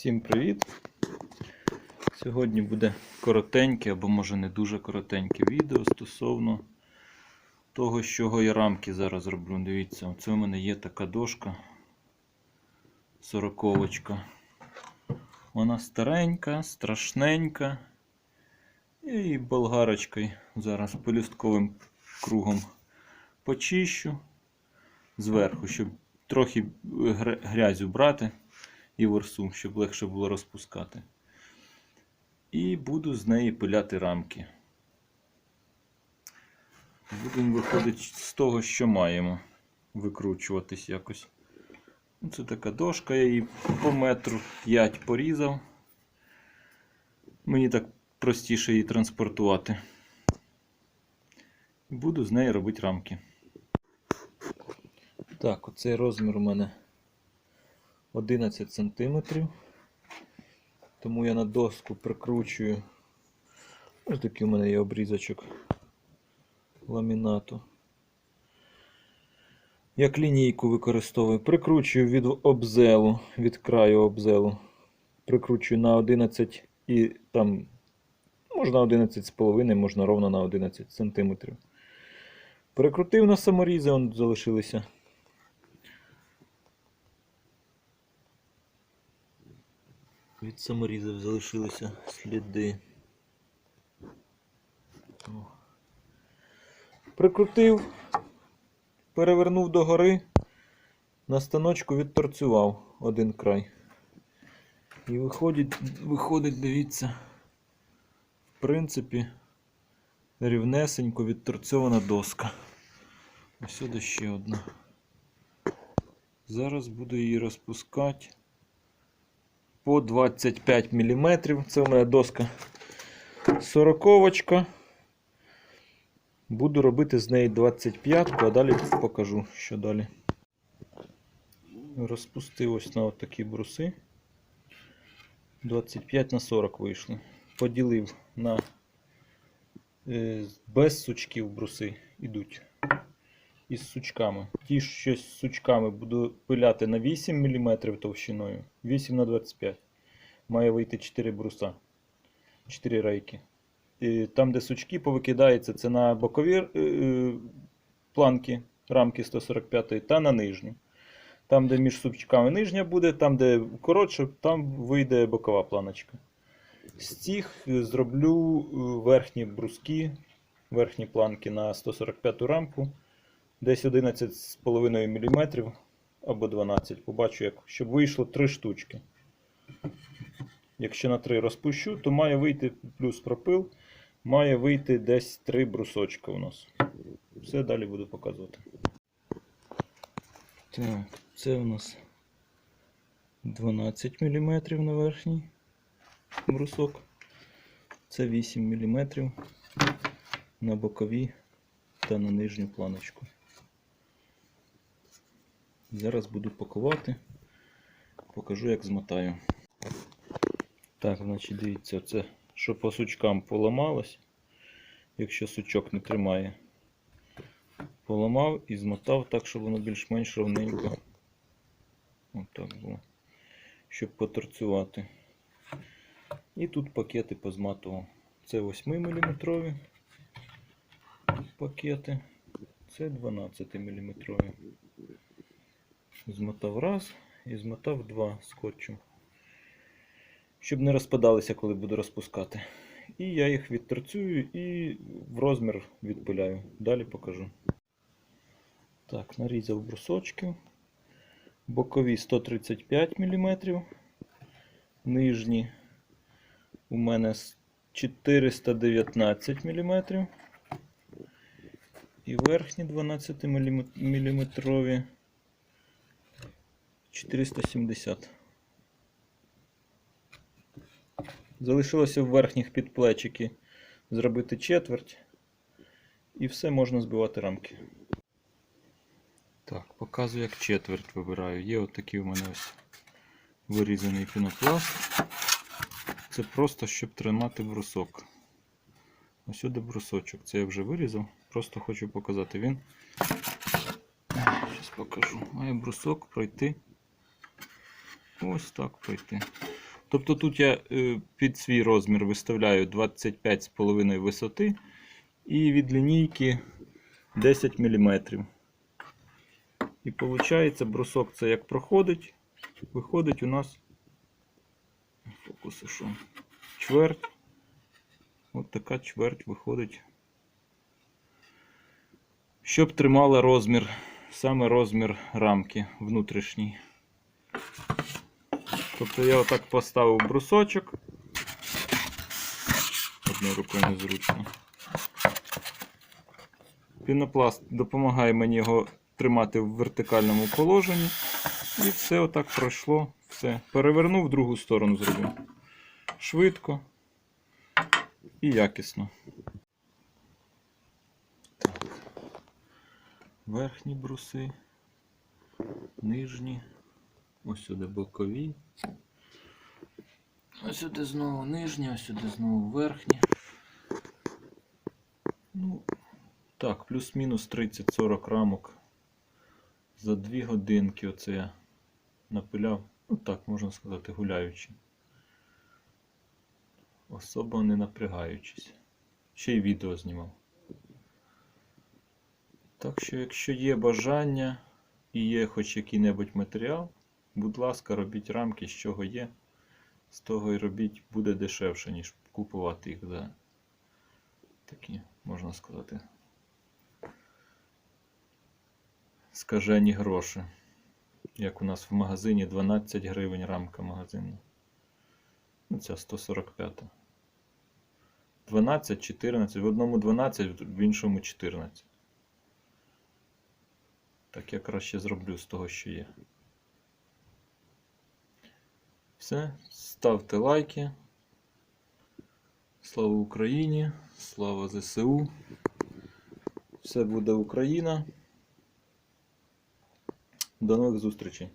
Всім привіт! Сьогодні буде коротеньке або може не дуже коротеньке відео стосовно того, з чого я рамки зараз роблю. Дивіться, оце у мене є така дошка сороковочка. Вона старенька, страшненька. І болгарочкою зараз пелюстковим кругом почищу зверху, щоб трохи гр- грязю брати і ворсу, щоб легше було розпускати. І буду з неї пиляти рамки. Будемо виходити з того, що маємо. Викручуватись якось. Ну, Це така дошка, я її по метру 5 порізав. Мені так простіше її транспортувати. Буду з неї робити рамки. Так, оцей розмір у мене 11 см. Тому я на доску прикручую. Ось такий у мене є обрізочок ламінату. Як лінійку використовую. Прикручую від обзелу, від краю обзелу. Прикручую на 11 і там можна 11,5, можна ровно на 11 см. Перекрутив на саморізи, он залишилися. Від саморізів залишилися сліди. Прикрутив, перевернув догори, на станочку відторцював один край. І виходить, виходить, дивіться, в принципі, рівнесенько відторцьована доска. Ось сюди ще одна. Зараз буду її розпускати по 25 мм. Це у мене доска 40. Буду робити з неї 25, а далі покажу, що далі. Розпустив ось на такі бруси. 25 на 40 вийшли. Поділив на е, без сучків бруси йдуть. Із сучками. Ті, що з сучками буду пиляти на 8 мм товщиною. 8 на 25 Має вийти 4 бруса. 4 рейки. І там, де сучки повикидаються, це на бокові е, е, планки рамки 145 та на нижню. Там, де між сучками нижня буде, там, де коротше, там вийде бокова планочка. З цих е, зроблю верхні бруски, верхні планки на 145 рамку. Десь 11,5 мм або 12 Побачу, як, щоб вийшло 3 штучки. Якщо на 3 розпущу, то має вийти плюс пропил, має вийти десь 3 брусочка у нас. Все далі буду показувати. Так, це у нас 12 мм на верхній брусок. Це 8 мм на бокові та на нижню планочку. Зараз буду пакувати, покажу, як змотаю. Так, значить, дивіться, це що по сучкам поламалось, якщо сучок не тримає. Поламав і змотав так, щоб воно більш-менш ровненько. Отак було. Щоб поторцювати. І тут пакети позматував. Це 8 мм пакети, це 12 мм. Змотав раз і змотав два скотчем. Щоб не розпадалися, коли буду розпускати. І я їх відторцюю і в розмір відпиляю. Далі покажу. Так, нарізав брусочки. Бокові 135 мм. Нижні у мене 419 мм. І верхні 12 мм 470 Залишилося в верхніх підплечики зробити четверть. І все можна збивати рамки. Так, показую, як четверть вибираю. Є отакий у мене ось вирізаний пінопласт. Це просто щоб тримати брусок. Ось сюди брусочок. Це я вже вирізав. Просто хочу показати він. Зараз покажу. Має брусок пройти. Ось так пройти. Тобто тут я е, під свій розмір виставляю 25,5 висоти і від лінійки 10 мм. І виходить, брусок це як проходить, виходить у нас фокуси що? Чверть. От така чверть виходить. Щоб тримала розмір, саме розмір рамки внутрішній. Тобто я отак поставив брусочок. Одною рукою незручно. Пінопласт допомагає мені його тримати в вертикальному положенні. І все отак пройшло. Все. Перевернув другу сторону зробив. Швидко і якісно. Так. Верхні бруси, нижні. Ось сюди бокові. Ось сюди знову нижні, ось сюди знову верхні. Ну, так, плюс-мінус 30-40 рамок. За 2 годинки оце я напиляв. Ну так, можна сказати, гуляючи. Особо не напрягаючись. Ще й відео знімав. Так що, якщо є бажання і є хоч який-небудь матеріал, будь ласка, робіть рамки, з чого є. З того і робіть буде дешевше, ніж купувати їх за такі, можна сказати, скажені гроші. Як у нас в магазині 12 гривень рамка магазинна. Ну, ця 145. 12, 14. В одному 12, в іншому 14. Так я краще зроблю з того, що є. Все. Ставте лайки. Слава Україні! Слава ЗСУ! Все буде Україна. До нових зустрічей!